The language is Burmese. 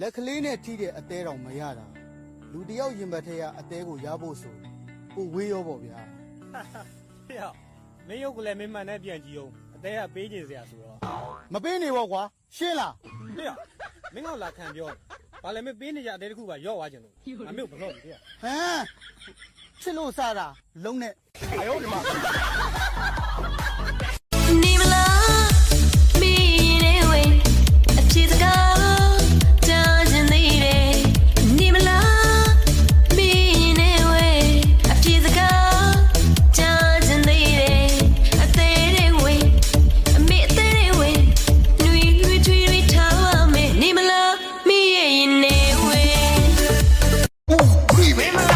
လက်ကလေးနဲ့ထိတဲ့အသေးတောင်မရတာလူတစ်ယောက်ရင်ဘတ်ထဲကအသေးကိုရဖို့ဆိုကိုဝေးရောပေါ့ဗျာဟေ့မင်းရုပ်ကလည်းမင်းမှန်နဲ့ပြန်ကြည့်အောင်အသေးကပေးခြင်းစရာဆိုတော့မပေးနေဘောကွာရှင်းလားဟေ့မင်းကလာခံပြောဘာလဲမင်းပေးနေကြအသေးတစ်ခုပါရော့သွားခြင်းလို့အမေကိုဘလို့မသိရဟမ်ချစ်လို့စားတာလုံးနဲ့အယောဒီမှာ leaving.